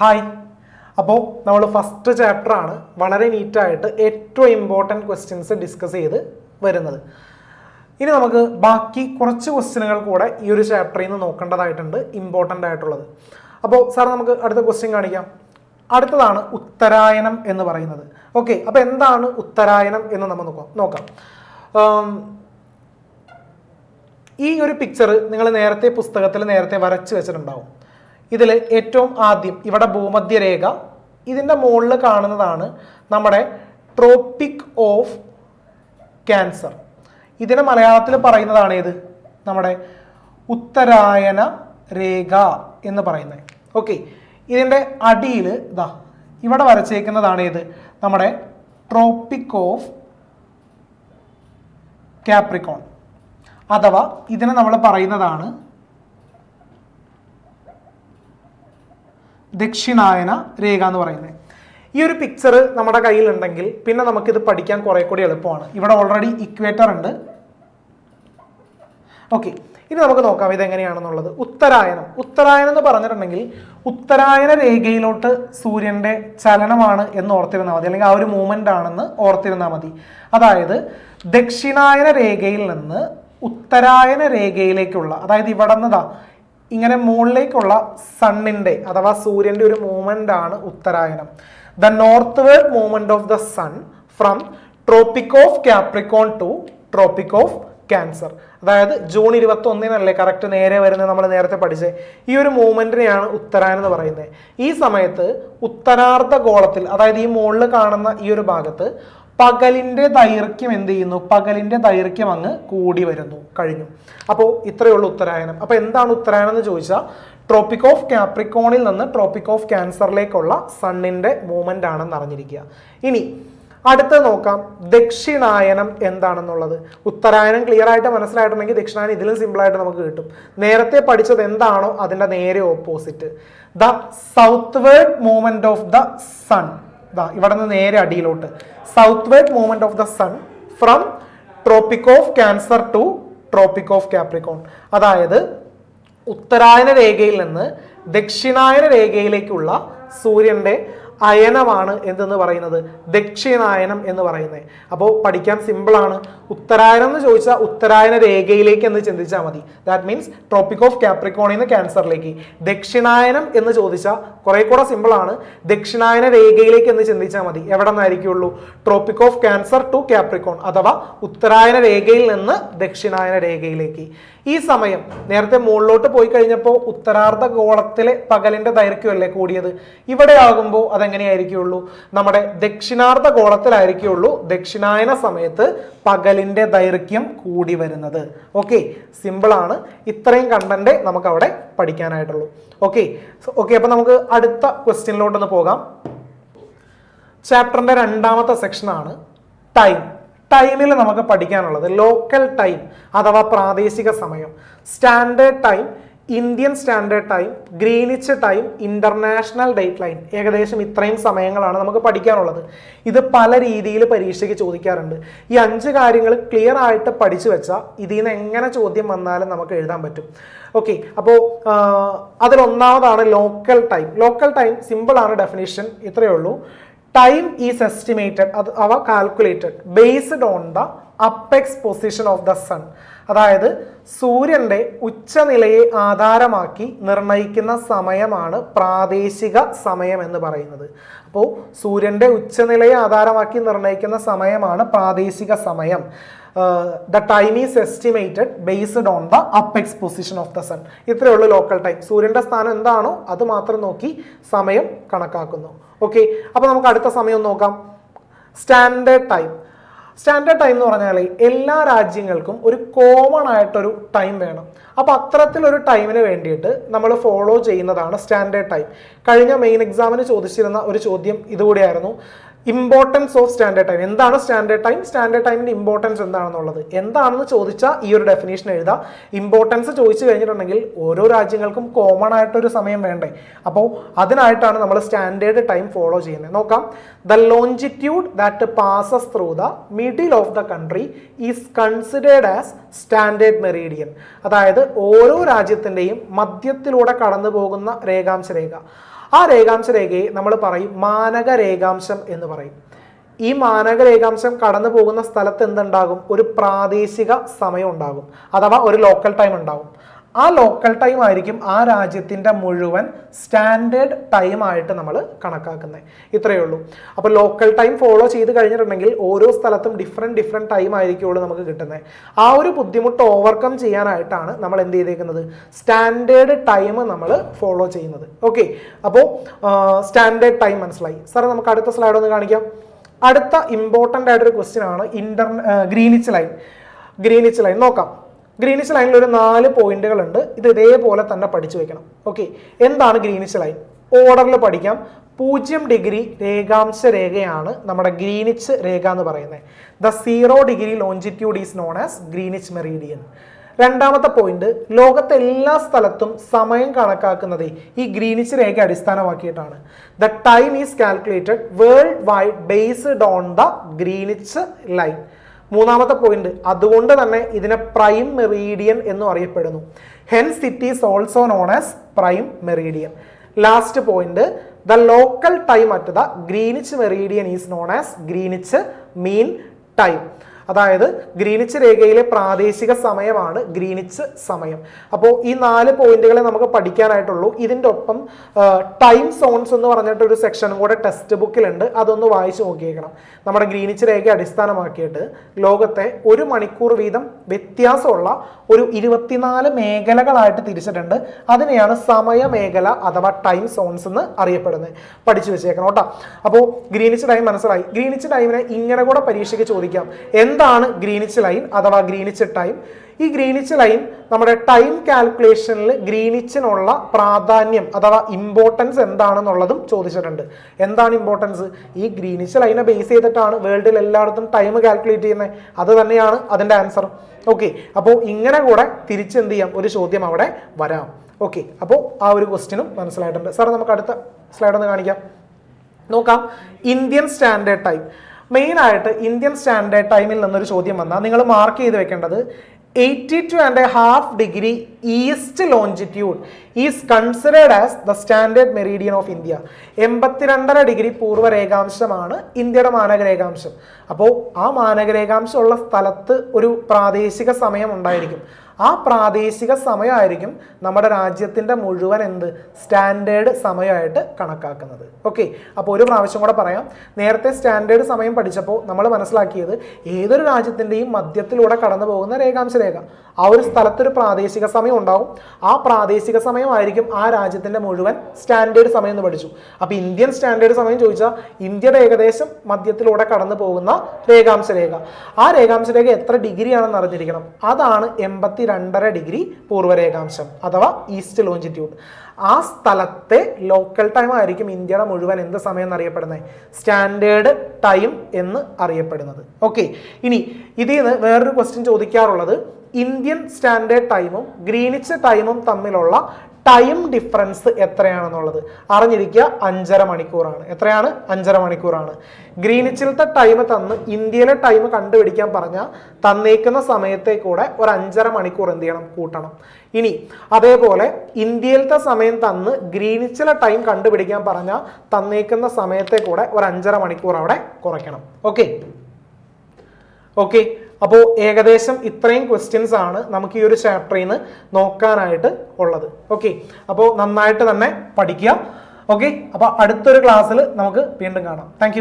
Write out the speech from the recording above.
Hi അപ്പോൾ നമ്മൾ first ചാപ്റ്ററാണ് വളരെ നീറ്റായിട്ട് ഏറ്റവും ഇമ്പോർട്ടന്റ് ക്വസ്റ്റ്യൻസ് ഡിസ്കസ് ചെയ്ത് വരുന്നത്. ഇനി നമുക്ക് ബാക്കി കുറച്ച് ക്വസ്റ്റ്യനുകൾ കൂടെ ഈ ഒരു ചാപ്റ്ററിൽ നിന്ന് നോക്കേണ്ടതായിട്ടുണ്ട് ഇമ്പോർട്ടന്റ് ആയിട്ടുള്ളത്. അപ്പോൾ സാർ നമുക്ക് അടുത്ത ക്വസ്റ്റ്യൻ കാണിക്കാം. അടുത്തതാണ് ഉത്തരായനം എന്ന് പറയുന്നത്. ഓക്കെ അപ്പോൾ എന്താണ് ഉത്തരായനം എന്ന് നമ്മൾ നോക്കാം നോക്കാം. ഈ ഒരു പിക്ചർ നിങ്ങൾ നേരത്തെ പുസ്തകത്തിൽ നേരത്തെ വരച്ച് വെച്ചിട്ടുണ്ടാവും. ഇതിൽ ഏറ്റവും ആദ്യം ഇവിടെ ഭൂമധ്യരേഖ ഇതിന്റെ മുകളിൽ കാണുന്നതാണ് നമ്മുടെ ട്രോപ്പിക് ഓഫ് ക്യാൻസർ ഇതിനെ മലയാളത്തിൽ പറയുന്നതാണ് ഏത്? നമ്മുടെ ഉത്തരായന രേഖ എന്ന് പറയുന്നത്. ഓക്കെ ഇതിന്റെ അടിയിൽ ഇതാ ഇവിടെ വരച്ചേക്കുന്നതാണ് ഏത്? നമ്മുടെ ട്രോപ്പിക് ഓഫ് കാപ്രിക്കോൺ അഥവാ ഇതിനെ നമ്മൾ പറയുന്നതാണ് ദക്ഷിണായന രേഖ എന്ന് പറയുന്നത്. ഈ ഒരു പിക്ചർ നമ്മുടെ കയ്യിലുണ്ടെങ്കിൽ പിന്നെ നമുക്കിത് പഠിക്കാൻ കുറെ കൂടി എളുപ്പമാണ്. ഇവിടെ ഓൾറെഡി ഇക്വേറ്റർ ഉണ്ട്. ഓക്കെ ഇനി നമുക്ക് നോക്കാം ഇതെങ്ങനെയാണെന്നുള്ളത്. ഉത്തരായനം. ഉത്തരായനം എന്ന് പറഞ്ഞിട്ടുണ്ടെങ്കിൽ ഉത്തരായന രേഖയിലോട്ട് സൂര്യന്റെ ചലനമാണ് എന്ന് ഓർത്തിരുന്നാൽ മതി. അല്ലെങ്കിൽ ആ ഒരു മൂവ്മെന്റ് ആണെന്ന് ഓർത്തിരുന്നാൽ മതി. അതായത് ദക്ഷിണായന രേഖയിൽ നിന്ന് ഉത്തരായന രേഖയിലേക്കുള്ള അതായത് ഇവിടെ നിന്നതാ ഇങ്ങനെ മുകളിലേക്കുള്ള സണ്ണിന്റെ അഥവാ സൂര്യന്റെ ഒരു മൂവ്മെന്റ് ആണ് ഉത്തരായനം. The northward movement of the sun from tropic of Capricorn to tropic of Cancer അതായത് ജൂൺ ഇരുപത്തി ഒന്നിനല്ലേ കറക്റ്റ് നേരെ വരുന്നത് നമ്മൾ നേരത്തെ പഠിച്ചേ? ഈ ഒരു മൂവ്മെന്റിനെയാണ് ഉത്തരായനം എന്ന് പറയുന്നത്. ഈ സമയത്ത് ഉത്തരാർദ്ധ ഗോളത്തിൽ അതായത് ഈ മുകളിൽ കാണുന്ന ഈ ഒരു ഭാഗത്ത് പകലിന്റെ ദൈർഘ്യം എന്ത് ചെയ്യുന്നു? പകലിന്റെ ദൈർഘ്യം അങ്ങ് കൂടി വരുന്നു. കഴിഞ്ഞു. അപ്പോൾ ഇത്രയേ ഉള്ളൂ ഉത്തരായനം. അപ്പോൾ എന്താണ് ഉത്തരായനം എന്ന് ചോദിച്ചാൽ ട്രോപ്പിക് ഓഫ് കാപ്രിക്കോണിൽ നിന്ന് ട്രോപ്പിക് ഓഫ് ക്യാൻസറിലേക്കുള്ള സണ്ണിന്റെ മൂവ്മെന്റ് ആണെന്ന് അറിഞ്ഞിരിക്കുക. ഇനി അടുത്ത നോക്കാം. ദക്ഷിണായനം എന്താണെന്നുള്ളത്. ഉത്തരായനം ക്ലിയർ ആയിട്ട് മനസ്സിലായിട്ടുണ്ടെങ്കിൽ ദക്ഷിണായനം ഇതിലും സിമ്പിൾ ആയിട്ട് നമുക്ക് കിട്ടും. നേരത്തെ പഠിച്ചത് എന്താണോ അതിന്റെ നേരെ opposite the southward movement of the sun ദാ ഇവിടെ നിന്ന് നേരെ അടിയിലോട്ട്. South west movement of the sun from tropic of Cancer to tropic of Capricorn അതായത് ഉത്തരായന രേഖയിൽ നിന്ന് ദക്ഷിണായന രേഖയിലേക്കുള്ള സൂര്യന്റെ അയനമാണ് എന്തെന്ന് പറയുന്നത്? ദക്ഷിണായനം എന്ന് പറയുന്നത്. അപ്പോൾ പഠിക്കാൻ സിമ്പിളാണ് ഉത്തരായനം എന്ന് ചോദിച്ചാൽ ഉത്തരായന രേഖയിലേക്ക് എന്ന് ചിന്തിച്ചാൽ മതി. ദാറ്റ് മീൻസ് ട്രോപ്പിക് ഓഫ് കാപ്രിക്കോണിൽ ക്യാൻസറിലേക്ക് ദക്ഷിണായനം എന്ന് ചോദിച്ചാൽ കുറെ കൂടെ സിമ്പിളാണ് ദക്ഷിണായന രേഖയിലേക്ക് എന്ന് ചിന്തിച്ചാൽ മതി. എവിടെ നിന്നായിരിക്കുള്ളൂ? Tropic of Cancer to Capricorn അഥവാ ഉത്തരായന രേഖയിൽ നിന്ന് ദക്ഷിണായന രേഖയിലേക്ക്. ഈ സമയം നേരത്തെ മുകളിലോട്ട് പോയി കഴിഞ്ഞപ്പോൾ ഉത്തരാർദ്ധ ഗോളത്തിലെ പകലിന്റെ ദൈർഘ്യമല്ലേ കൂടിയത്? ഇവിടെ ആകുമ്പോൾ അതെങ്ങനെയായിരിക്കുള്ളൂ നമ്മുടെ ദക്ഷിണാർദ്ധ ഗോളത്തിലായിരിക്കുള്ളൂ ദക്ഷിണായന സമയത്ത് പകലിന്റെ ദൈർഘ്യം കൂടി വരുന്നത്. ഓക്കെ സിമ്പിളാണ് ഇത്രയും കണ്ടന്റ് നമുക്ക് അവിടെ പഠിക്കാനായിട്ടുള്ളൂ ഓക്കെ ഓക്കെ അപ്പം നമുക്ക് അടുത്ത ക്വസ്റ്റ്യനിലോട്ടൊന്ന് പോകാം. ചാപ്റ്ററിന്റെ രണ്ടാമത്തെ സെക്ഷനാണ് ടൈം ടൈമിൽ നമുക്ക് പഠിക്കാനുള്ളത് ലോക്കൽ ടൈം അഥവാ പ്രാദേശിക സമയം. Standard time Indian standard time Greenwich time international date line ഏകദേശം ഇത്രയും സമയങ്ങളാണ് നമുക്ക് പഠിക്കാനുള്ളത്. ഇത് പല രീതിയിൽ പരീക്ഷയ്ക്ക് ചോദിക്കാറുണ്ട്. ഈ അഞ്ച് കാര്യങ്ങൾ ക്ലിയർ ആയിട്ട് പഠിച്ചു വെച്ചാൽ ഇതിൽ നിന്ന് എങ്ങനെ ചോദ്യം വന്നാലും നമുക്ക് എഴുതാൻ പറ്റും. ഓക്കെ അപ്പോൾ അതിലൊന്നാമതാണ് ലോക്കൽ ടൈം ലോക്കൽ ടൈം സിമ്പിളാണ് ഡെഫിനേഷൻ ഇത്രയേ ഉള്ളൂ. ടൈം ഈസ് എസ്റ്റിമേറ്റഡ് അത് അവ calculated based on the apex position of the sun അതായത് സൂര്യന്റെ ഉച്ചനിലയെ ആധാരമാക്കി നിർണയിക്കുന്ന സമയമാണ് പ്രാദേശിക സമയം എന്ന് പറയുന്നത്. അപ്പോൾ സൂര്യന്റെ ഉച്ചനിലയെ ആധാരമാക്കി നിർണയിക്കുന്ന സമയമാണ് പ്രാദേശിക സമയം. The time is estimated based on the apex position of the sun ഇത്രയേ ഉള്ളൂ ലോക്കൽ ടൈം സൂര്യന്റെ സ്ഥാനം എന്താണോ അത് മാത്രം നോക്കി സമയം കണക്കാക്കുന്നു. ഓക്കെ അപ്പോൾ നമുക്ക് അടുത്ത സമയം നോക്കാം. സ്റ്റാൻഡേർഡ് ടൈം സ്റ്റാൻഡേർഡ് ടൈം എന്ന് പറഞ്ഞാൽ എല്ലാ രാജ്യങ്ങൾക്കും ഒരു കോമൺ ആയിട്ടൊരു ടൈം വേണം. അപ്പോൾ അത്തരത്തിലൊരു ടൈമിന് വേണ്ടിയിട്ട് നമ്മൾ ഫോളോ ചെയ്യുന്നതാണ് സ്റ്റാൻഡേർഡ് ടൈം കഴിഞ്ഞ മെയിൻ എക്സാമിന് ചോദിച്ചിരുന്ന ഒരു ചോദ്യം ഇതുകൂടിയായിരുന്നു. ഇമ്പോർട്ടൻസ് ഓഫ് സ്റ്റാൻഡേർഡ് ടൈം എന്താണ് സ്റ്റാൻഡേർഡ് ടൈം സ്റ്റാൻഡേർഡ് ടൈമിന്റെ ഇമ്പോർട്ടൻസ് എന്താണെന്നുള്ളത്. എന്താണെന്ന് ചോദിച്ചാൽ ഈ ഒരു ഡെഫിനേഷൻ എഴുതാം. ഇമ്പോർട്ടൻസ് ചോദിച്ചു കഴിഞ്ഞിട്ടുണ്ടെങ്കിൽ ഓരോ രാജ്യങ്ങൾക്കും കോമൺ ആയിട്ടൊരു സമയം വേണ്ടേ? അപ്പോൾ അതിനായിട്ടാണ് നമ്മൾ സ്റ്റാൻഡേർഡ് ടൈം ഫോളോ ചെയ്യുന്നത്. നോക്കാം. The longitude that passes through the middle of the country is considered as standard meridian അതായത് ഓരോ രാജ്യത്തിന്റെയും മധ്യത്തിലൂടെ കടന്നു പോകുന്ന രേഖാംശ രേഖ ആ രേഖാംശ രേഖയെ നമ്മൾ പറയും മാനക രേഖാംശം എന്ന് പറയും. ഈ മാനക രേഖാംശം കടന്നു പോകുന്ന സ്ഥലത്ത് എന്തുണ്ടാകും? ഒരു പ്രാദേശിക സമയം ഉണ്ടാകും. അഥവാ ഒരു ലോക്കൽ ടൈം ഉണ്ടാകും. ആ ലോക്കൽ ടൈം ആയിരിക്കും ആ രാജ്യത്തിന്റെ മുഴുവൻ സ്റ്റാൻഡേർഡ് ടൈം ആയിട്ട് നമ്മൾ കണക്കാക്കുന്നത്. ഇത്രയേ ഉള്ളൂ. അപ്പോൾ ലോക്കൽ ടൈം ഫോളോ ചെയ്ത് കഴിഞ്ഞിട്ടുണ്ടെങ്കിൽ ഓരോ സ്ഥലത്തും ഡിഫറെന്റ് ഡിഫറെന്റ് ടൈം ആയിരിക്കുള്ളൂ നമുക്ക് കിട്ടുന്നത്. ആ ഒരു ബുദ്ധിമുട്ട് ഓവർകം ചെയ്യാനായിട്ടാണ് നമ്മൾ എന്ത് ചെയ്തേക്കുന്നത്? സ്റ്റാൻഡേർഡ് ടൈം നമ്മൾ ഫോളോ ചെയ്യുന്നത്. ഓക്കെ അപ്പോൾ സ്റ്റാൻഡേർഡ് ടൈം മനസ്സിലായി. സാറേ നമുക്ക് അടുത്ത സ്ലൈഡ് ഒന്ന് കാണിക്കാം. അടുത്ത ഇമ്പോർട്ടന്റ് ആയിട്ടൊരു ക്വസ്റ്റ്യൻ ആണ് inter Greenwich line Greenwich line നോക്കാം. ഗ്രീനിച്ച് ലൈനിൽ ഒരു നാല് പോയിന്റുകൾ ഉണ്ട്. ഇത് ഇതേപോലെ തന്നെ പഠിച്ചു വെക്കണം. ഓക്കെ എന്താണ് ഗ്രീനിഷ് ലൈൻ ഓർഡറിൽ പഠിക്കാം. പൂജ്യം ഡിഗ്രി രേഖാംശ രേഖയാണ് നമ്മുടെ ഗ്രീനിച്ച് രേഖ എന്ന് പറയുന്നത്. The zero degree longitude is known as Greenwich meridian രണ്ടാമത്തെ പോയിന്റ് ലോകത്തെ എല്ലാ സ്ഥലത്തും സമയം കണക്കാക്കുന്നത് ഈ ഗ്രീനിച്ച് രേഖ അടിസ്ഥാനമാക്കിയിട്ടാണ്. The time is calculated worldwide based on the Greenwich line മൂന്നാമത്തെ പോയിന്റ് അതുകൊണ്ട് തന്നെ ഇതിനെ പ്രൈം മെറീഡിയൻ എന്നും അറിയപ്പെടുന്നു. Hence it is also known as prime meridian last point the local time at the Greenwich meridian is known as Greenwich mean time അതായത് Greenwich രേഖയിലെ പ്രാദേശിക സമയമാണ് ഗ്രീനിച്ച് സമയം. അപ്പോൾ ഈ നാല് പോയിന്റുകളെ നമുക്ക് പഠിക്കാനായിട്ടുള്ളൂ. ഇതിന്റെ ഒപ്പം ടൈം സോൺസ് എന്ന് പറഞ്ഞിട്ട് ഒരു സെക്ഷനും കൂടെ ടെക്സ്റ്റ് ബുക്കിലുണ്ട് അതൊന്ന് വായിച്ചു നോക്കിയേക്കണം. നമ്മുടെ ഗ്രീനിച്ച് രേഖയെ അടിസ്ഥാനമാക്കിയിട്ട് ലോകത്തെ ഒരു മണിക്കൂർ വീതം വ്യത്യാസമുള്ള ഒരു ഇരുപത്തിനാല് മേഖലകളായിട്ട് തിരിച്ചിട്ടുണ്ട്. അതിനെയാണ് സമയ മേഖല അഥവാ ടൈം സോൺസ് എന്ന് അറിയപ്പെടുന്നത്. പഠിച്ചു വെച്ചേക്കണം കേട്ടോ. അപ്പോൾ ഗ്രീനിച്ച് ടൈം മനസ്സിലായി. ഗ്രീനിച്ച് ടൈമിനെ ഇങ്ങനെ കൂടെ പരീക്ഷയ്ക്ക് ചോദിക്കാം. എന്താണ് ഗ്രീനിച്ച് ലൈൻ അഥവാ ഗ്രീനിച്ച് ടൈം ഈ ഗ്രീനിച്ച് ലൈൻ നമ്മുടെ ടൈം കാൽക്കുലേഷനിൽ ഗ്രീനിച്ചിനുള്ള പ്രാധാന്യം അഥവാ ഇമ്പോർട്ടൻസ് എന്താണെന്നുള്ളതും ചോദിച്ചിട്ടുണ്ട്. എന്താണ് ഇമ്പോർട്ടൻസ് ഈ ഗ്രീനിച്ച് ലൈനെ ബേസ് ചെയ്തിട്ടാണ് വേൾഡിൽ എല്ലായിടത്തും ടൈം കാൽക്കുലേറ്റ് ചെയ്യുന്നത്. അത് തന്നെയാണ് അതിന്റെ ആൻസർ ഓക്കെ അപ്പോൾ ഇങ്ങനെ കൂടെ തിരിച്ചെന്ത് ചെയ്യാം? ഒരു ചോദ്യം അവിടെ വരാം. ഓക്കെ അപ്പോൾ ആ ഒരു ക്വസ്റ്റ്യനും മനസ്സിലായിട്ടുണ്ട്. സാർ നമുക്ക് അടുത്ത സ്ലൈഡ് ഒന്ന് കാണിക്കാം. നോക്കാം. ഇന്ത്യൻ സ്റ്റാൻഡേർഡ് ടൈം മെയിൻ ആയിട്ട് ഇന്ത്യൻ സ്റ്റാൻഡേർഡ് ടൈമിൽ നിന്നൊരു ചോദ്യം വന്നാൽ നിങ്ങൾ മാർക്ക് ചെയ്ത് വെക്കേണ്ടത് eighty two and a half degree east longitude is considered as the standard meridian of India. എൺപത്തിരണ്ടര degree പൂർവ രേഖാംശമാണ് ഇന്ത്യയുടെ മാനകരേഖാംശം. അപ്പോൾ ആ മാനക രേഖാംശം ഉള്ള സ്ഥലത്ത് ഒരു പ്രാദേശിക സമയം ഉണ്ടായിരിക്കും. ആ പ്രാദേശിക സമയമായിരിക്കും നമ്മുടെ രാജ്യത്തിന്റെ മുഴുവൻ എന്ത് സ്റ്റാൻഡേർഡ് സമയമായിട്ട് കണക്കാക്കുന്നത്. ഓക്കെ അപ്പോൾ ഒരു പ്രാവശ്യം കൂടെ പറയാം. നേരത്തെ സ്റ്റാൻഡേർഡ് സമയം പഠിച്ചപ്പോൾ നമ്മൾ മനസ്സിലാക്കിയത് ഏതൊരു രാജ്യത്തിന്റെയും മധ്യത്തിലൂടെ കടന്നു പോകുന്ന രേഖാംശ രേഖ. ആ ഒരു സ്ഥലത്തൊരു പ്രാദേശിക സമയം ഉണ്ടാവും. ആ പ്രാദേശിക സമയമായിരിക്കും ആ രാജ്യത്തിന്റെ മുഴുവൻ സ്റ്റാൻഡേർഡ് സമയം എന്ന് പഠിച്ചു. അപ്പോൾ ഇന്ത്യൻ സ്റ്റാൻഡേർഡ് സമയം ചോദിച്ചാൽ ഇന്ത്യയുടെ ഏകദേശം മധ്യത്തിലൂടെ കടന്നു പോകുന്ന രേഖാംശ രേഖ. ആ രേഖാംശ രേഖ എത്ര ഡിഗ്രിയാണെന്ന് അറിഞ്ഞിരിക്കണം. അതാണ് എൺപത്തി രണ്ടര ഡിഗ്രി പൂർവരേഖാംശം അഥവാ ഈസ്റ്റ് ലോഞ്ചിറ്റ്യൂഡ് ആ സ്ഥലത്തെ ലോക്കൽ ടൈം ആയിരിക്കും ഇന്ത്യയുടെ മുഴുവൻ എന്ത് സമയം എന്നറിയപ്പെടുന്നത്? സ്റ്റാൻഡേർഡ് ടൈം എന്ന് അറിയപ്പെടുന്നത്. ഓക്കെ ഇനി ഇതിൽ നിന്ന് വേറൊരു ക്വസ്റ്റ്യൻ ചോദിക്കാറുള്ളത് ഇന്ത്യൻ സ്റ്റാൻഡേർഡ് ടൈമും ഗ്രീനിച്ച് ടൈമും തമ്മിലുള്ള ടൈം ഡിഫറൻസ് എത്രയാണെന്നുള്ളത്. അറിഞ്ഞിരിക്കുക അഞ്ചര മണിക്കൂറാണ്. എത്രയാണ്? അഞ്ചര മണിക്കൂറാണ്. ഗ്രീനിച്ചിലത്തെ ടൈം തന്ന് ഇന്ത്യയിലെ ടൈം കണ്ടുപിടിക്കാൻ പറഞ്ഞാൽ തന്നേക്കുന്ന സമയത്തെ കൂടെ ഒരു അഞ്ചര മണിക്കൂർ എന്ത് ചെയ്യണം? കൂട്ടണം. ഇനി അതേപോലെ ഇന്ത്യയിലത്തെ സമയം തന്ന് ഗ്രീനിച്ചിലെ ടൈം കണ്ടുപിടിക്കാൻ പറഞ്ഞാൽ തന്നേക്കുന്ന സമയത്തെ കൂടെ ഒരു അഞ്ചര മണിക്കൂർ അവിടെ കുറയ്ക്കണം. ഓക്കെ? ഓക്കെ? അപ്പോൾ ഏകദേശം ഇത്രയും ക്വസ്റ്റ്യൻസ് ആണ് നമുക്ക് ഈ ഒരു ചാപ്റ്ററിൽ നിന്ന് നോക്കാനായിട്ട് ഉള്ളത്. ഓക്കെ അപ്പോൾ നന്നായിട്ട് തന്നെ പഠിക്കുക. ഓക്കെ അപ്പോൾ അടുത്തൊരു ക്ലാസ്സിൽ നമുക്ക് വീണ്ടും കാണാം. താങ്ക്